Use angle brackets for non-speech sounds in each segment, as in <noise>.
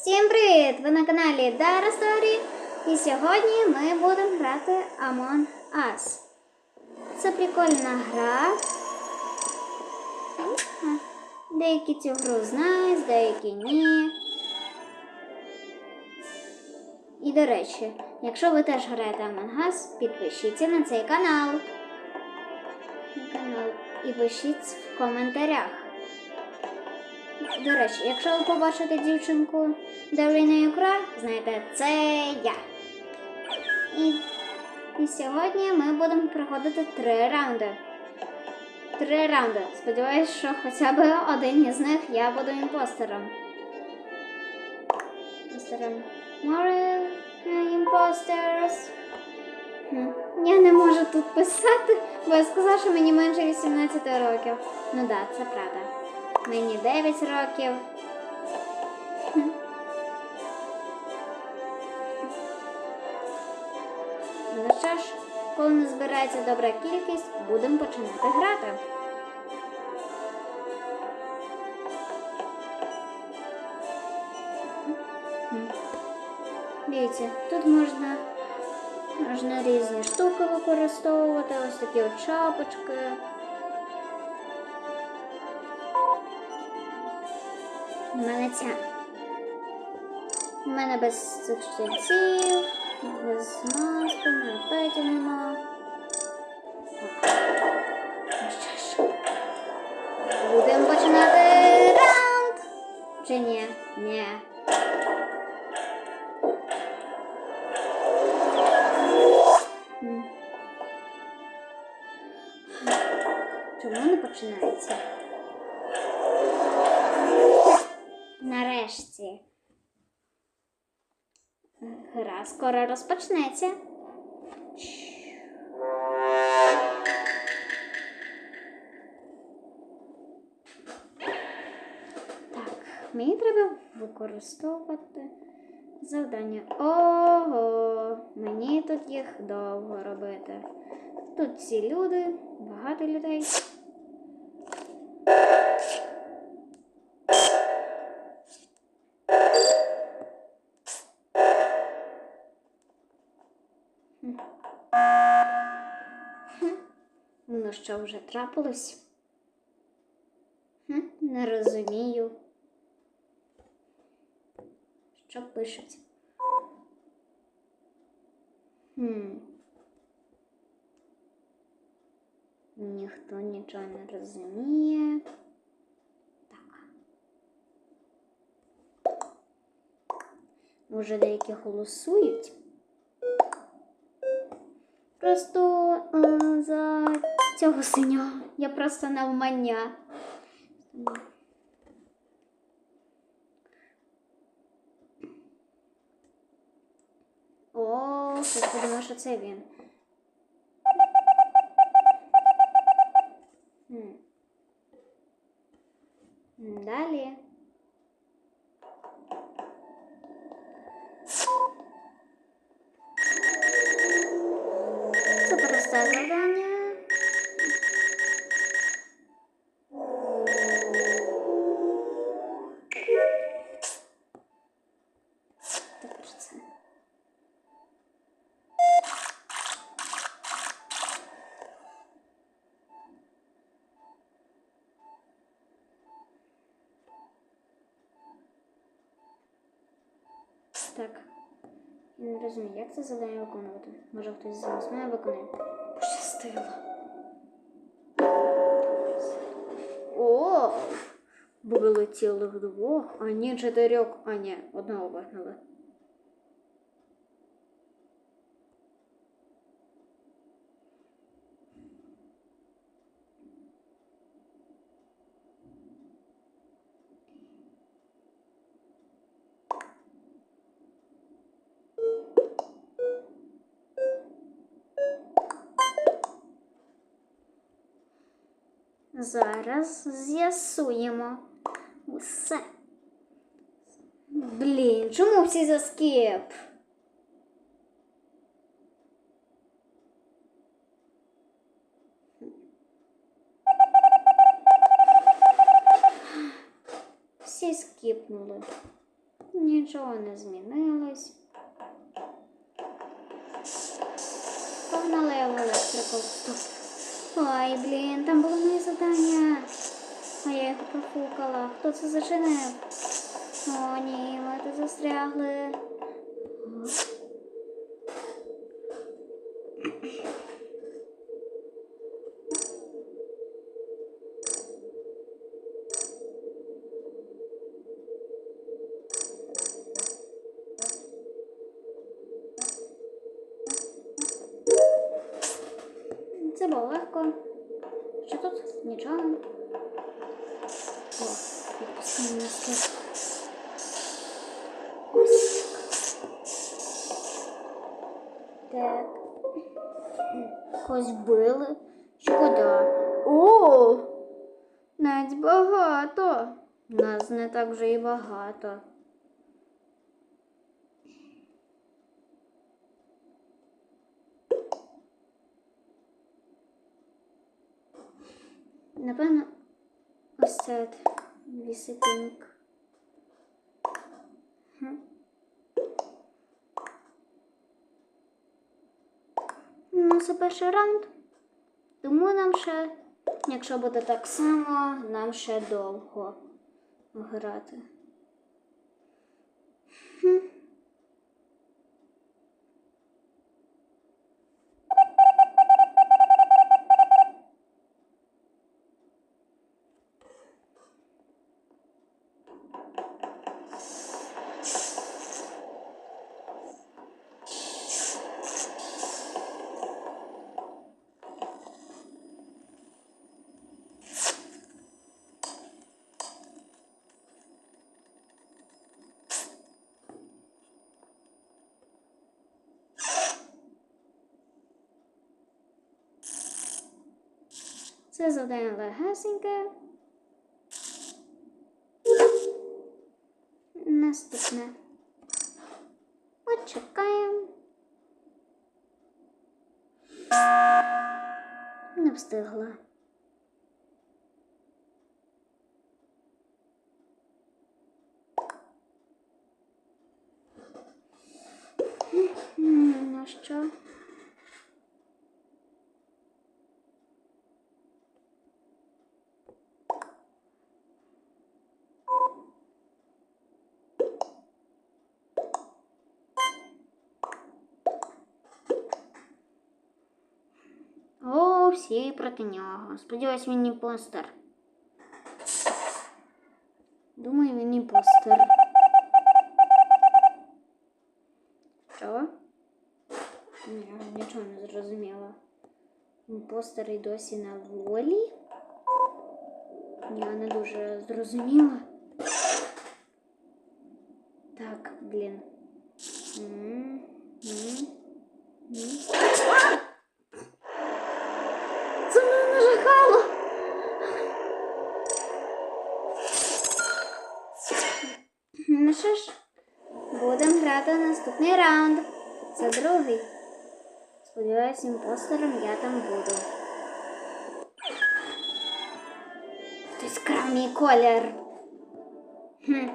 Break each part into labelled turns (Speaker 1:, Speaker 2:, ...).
Speaker 1: Всім привіт! Ви на каналі Dara Story і сьогодні ми будемо грати Among Us. Це прикольна гра. Деякі цю гру знають, деякі ні. І до речі, якщо ви теж граєте Among Us, підпишіться на цей канал. На канал і пишіть в коментарях. До речі, якщо ви побачите дівчинку Дариною Кра, знаєте, це я. І, і сьогодні ми будемо проходити три раунди. Три раунди. Сподіваюсь, що хоча б один із них я буду імпостером. Імпостером. More імпостерс. Я не можу тут писати, бо я сказала, що мені менше 18 років. Ну так, да, це правда. Мені 9 років. Ну що ж, коли не збирається добра кількість, будемо починати грати. Дивіться, тут можна, можна різні штуки використовувати, ось такі от шапочки. У мене ця. У мене без цих штанців, без маски, у мене петів нема. Так. Ну що ж. Будемо починати раунд. Чи ні? Ні. Скоро розпочнеться. Так, мені треба використовувати завдання. Ого, мені тут їх довго робити. Тут всі люди, багато людей. Ну, що вже трапилось? Хм, Не розумію. Що пишуть? Хм. Ніхто нічого не розуміє. Так. Може, деякі голосують? Просто е, за цього синього. Я просто навмання. О, я подумала, що це він. Далі. Так. Я не розумію, як це завдання виконувати. Може хтось з нас мене виконує. Пощастило. О! Вилетіли вдвох, а ні чотирьох, а ні, одного вигнали. Зараз з'ясуємо усе. Блін, чому всі за скіп? Всі скіпнули. Нічого не змінилось. Погнали в електрику. Ой, блін, там було моє завдання. А я його профукала. Хто це зачинив? О, ні, ми тут застрягли. Так вже і багато. Напевно, ось це от Ну, це перший раунд. Тому нам ще, якщо буде так само, нам ще довго грати. Хм. Це завдання легесеньке. Наступне. Почекаємо. Не встигла. Ну що? Всі проти нього. Сподіваюсь, він імпостер. Думаю, він імпостер. Що? Ні, нічого не зрозуміла. Імпостер і досі на волі? Я не дуже зрозуміла. Так, блін. М, м, м. Це мене нажахало. Ну що ж, будемо грати наступний раунд. Це другий. Сподіваюсь, імпостером я там буду. Хтось крав мій колір. Хм.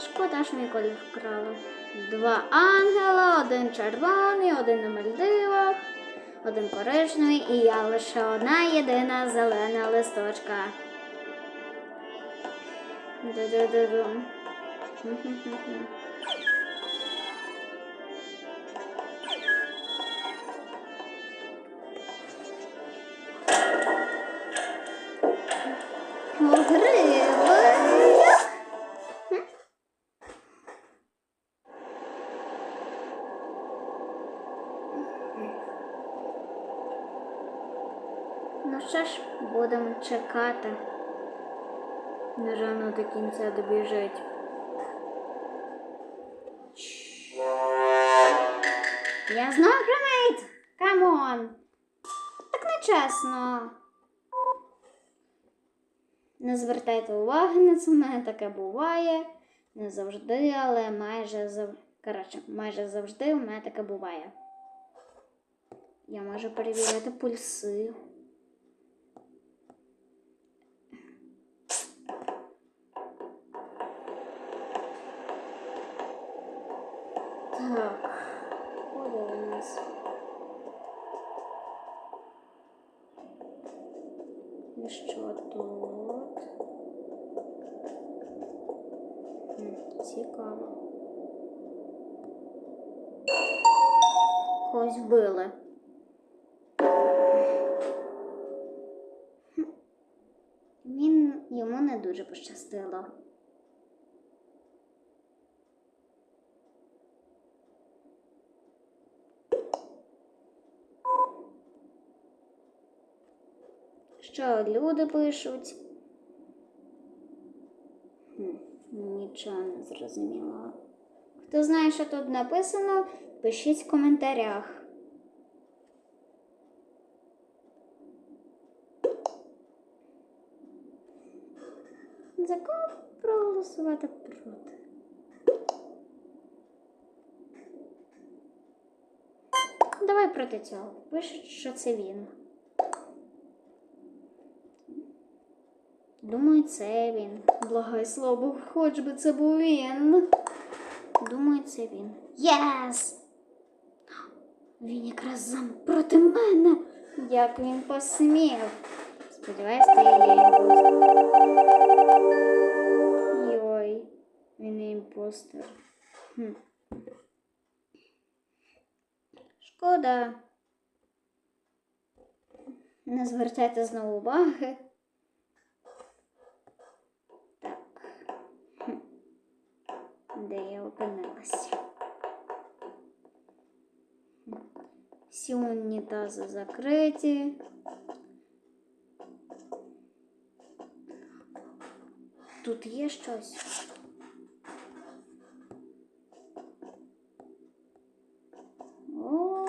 Speaker 1: Шкода, що мій колір вкрали. Два ангела, один червоний, один на Мальдивах, один коричневий і я лише одна єдина зелена листочка. Ну що ж, будемо чекати. Нажано до кінця добіжить. Я знову гранит! Камон! Так нечесно. Не звертайте уваги на це, в мене таке буває. Не завжди, але майже зав... Коротше, майже завжди у мене таке буває. Я можу перевіряти пульси. Так, подивимось. І що тут? Цікаво. Когось вбили. Він йому не дуже пощастило. Що люди пишуть? Нічого не зрозуміло. Хто знає, що тут написано, пишіть в коментарях. За кого проголосувати проти? Давай проти цього. Пишуть, що це він. Думаю, це він. Благай слово, хоч би це був він. Думаю, це він. Єс! Він якраз зам проти мене. Як він посмів. Сподіваюсь, ти є. Йой, він імпостер. Хм. Шкода. Не звертайте знову уваги. Де я опинилась? Хм. Всі унітази закриті. Тут є щось. О,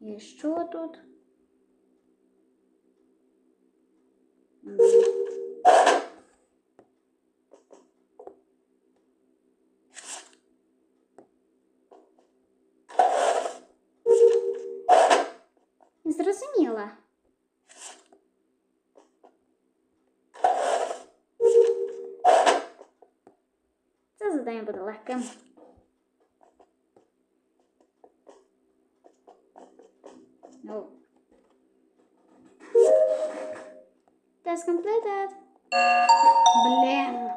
Speaker 1: і що тут? Зрозуміла. Це завдання буде легким. Ну. Тест completed. Блін,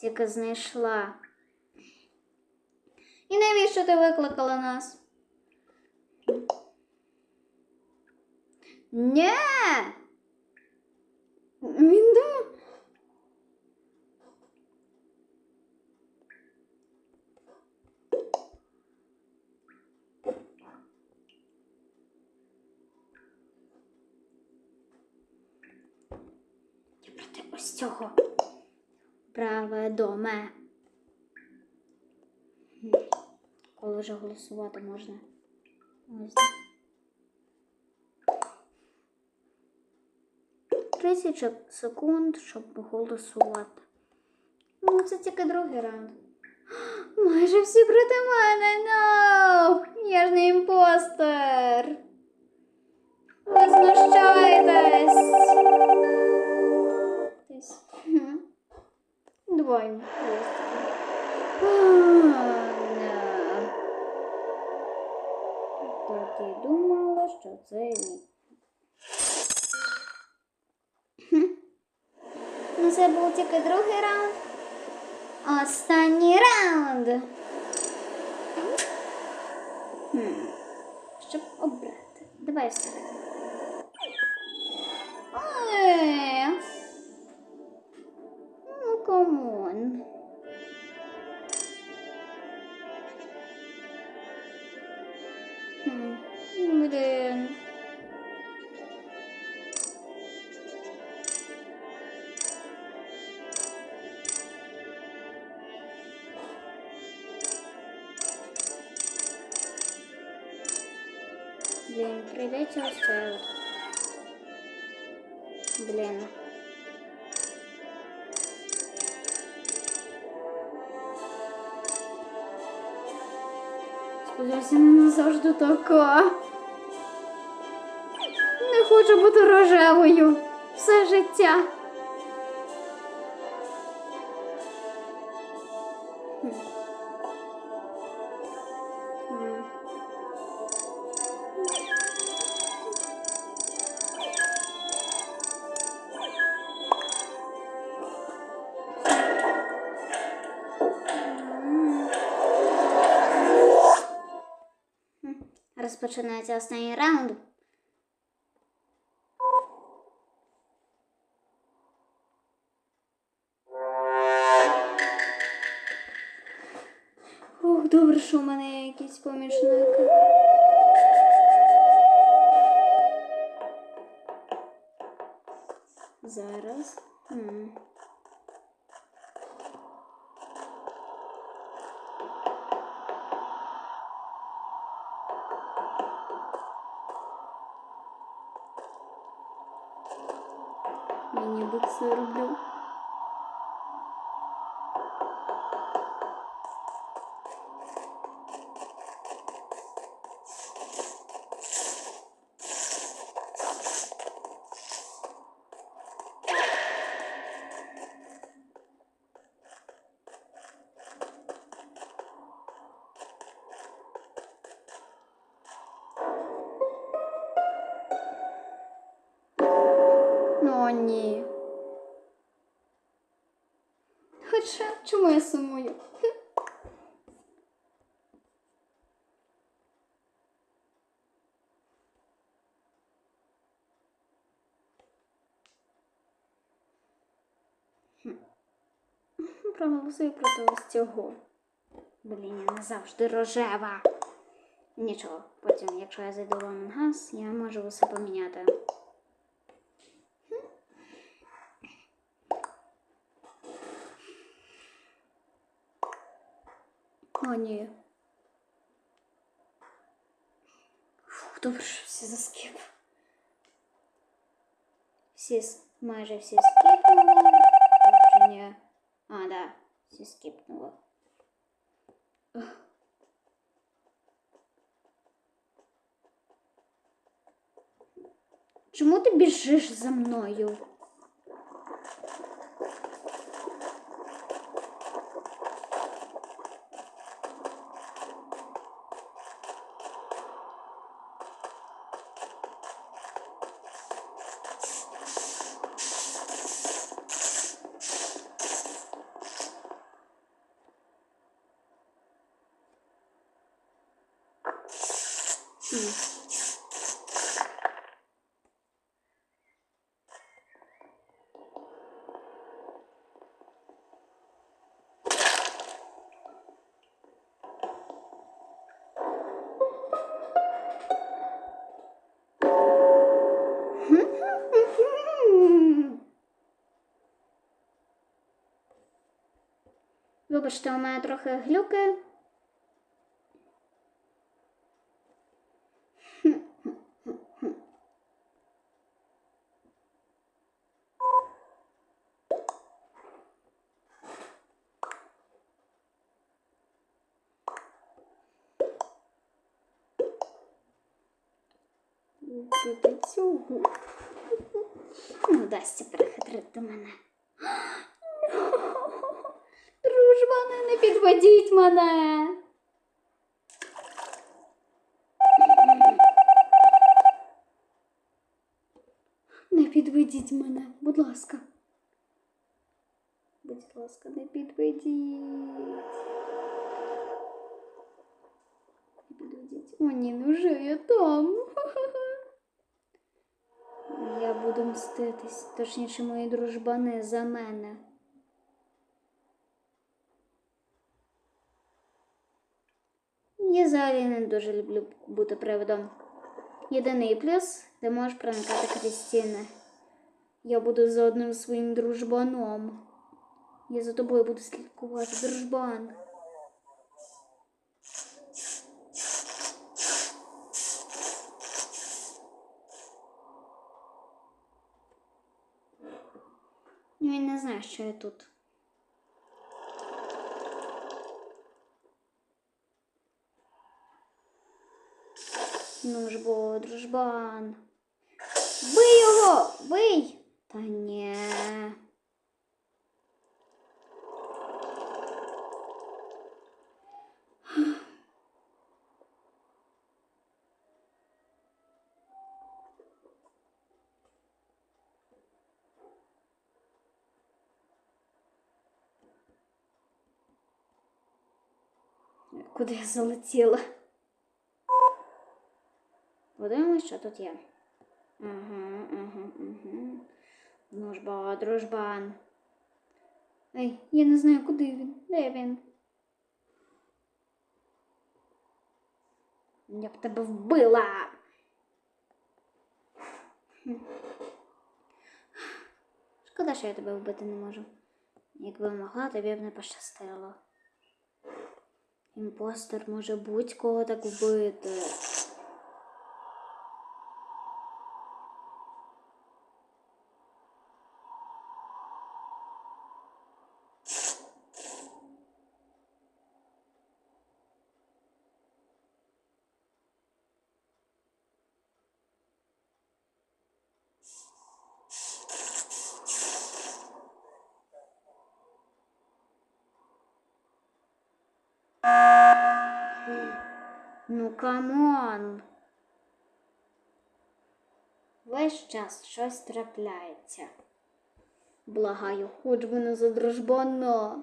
Speaker 1: тільки знайшла. І навіщо ти викликала нас? Ні! Він думав. Я проти ось цього. Праве доме. Коли вже голосувати можна. Ось. 30 секунд, щоб голосувати. Ну, це тільки другий раунд. <gasps> Майже всі проти мене. No! Я ж не імпостер. Ви знущаєтесь. Два імпостери. Так і думала, що це він. Ну, це був тільки другий раунд. Останній раунд. Хм. Щоб обрати. Давай все. Ой. Блін. Сподіваюся, не назавжди така. Не хочу бути рожевою все життя. Розпочинається останній раунд. Ох, добре, що в мене якісь помічники. Зараз. М. ніби це роблю. Ну ні. Хоча чому я сумую? Хм. Проголосую проти ось цього. Блін, я не завжди рожева. Нічого, потім, якщо я зайду в Among я можу усе поміняти. О, ні. Фух, добре, що всі заскіп. Всі, майже всі скіпнули. Чи ні? А, да, всі скипнуло. Чому ти біжиш за мною? Хм. Вибачте, у мене трохи глюки. Проти цього. Не вдасться перехитрити мене. Дружбани, не підведіть мене. Не підведіть мене, будь ласка. Будь ласка, не підведіть. Не підведіть. О, ні, ну вже я там. Буду мститись, точніше, мої дружбани за мене. Я взагалі не дуже люблю бути приводом. Єдиний плюс, ти можеш проникати крізь. Я буду за одним своїм дружбаном. Я за тобою буду слідкувати, дружбан. Ну, він не знає, що я тут. Ну ж бо, дружбан. Бий його! Бий! Та ні. Куди я залетіла? Подивимось, що тут є. Ага, ага, ага. Дружба, дружбан. Ей, я не знаю, куди він. Де він? Я б тебе вбила. Шкода, що я тебе вбити не можу. Якби могла, тобі б не пощастило. Імпостер може будь-кого так вбити. Ну камон. Весь час щось трапляється. Благаю, хоч би не за дружбана.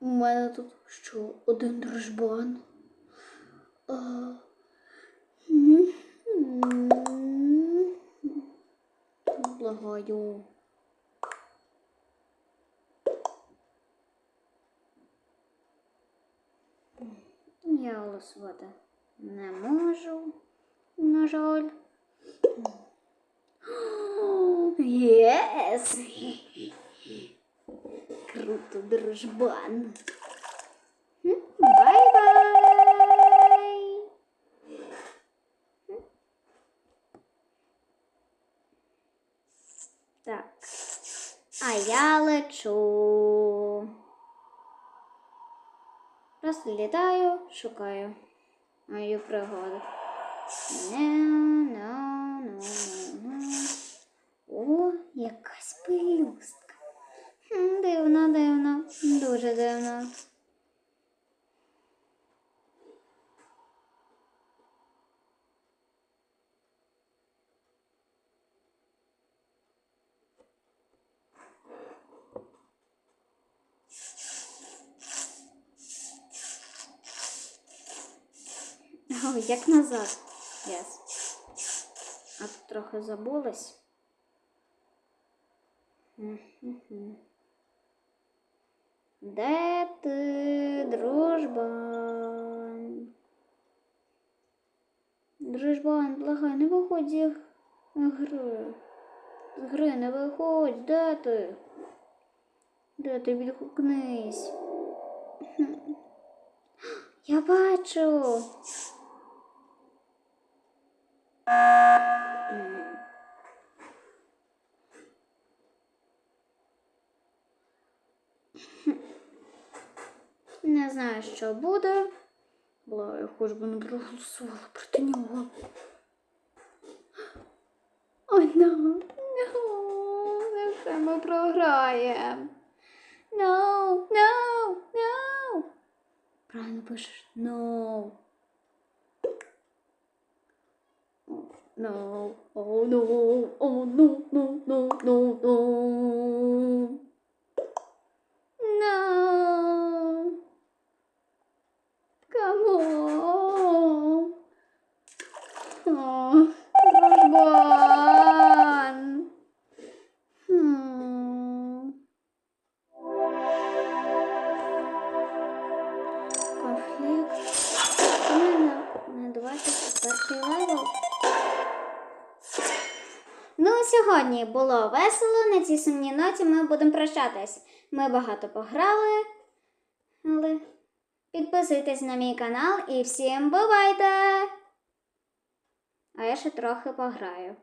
Speaker 1: У мене тут що, один дружбан? А... Благаю. Голосувати не можу, на жаль. Єс! Круто, дружбан. Бай-бай! Так. А я лечу. Літаю, шукаю мою пригоду. Як назад. Yes. А тут трохи забулась. Де ти, дружбан? Дружбан, благай, не виходь зі гри. З гри не виходь, де ти? Де ти відгукнись? Я бачу. Не знаю, що буде. Бла, я хоч би не проголосувала проти нього. Ой, no, no, невже ми програємо. No, no, no. Правильно пишеш no. No, oh no, oh no, no, no, no, no. Цій ми будемо прощатись. Ми багато пограли. Але підписуйтесь на мій канал і всім бувайте! А я ще трохи пограю.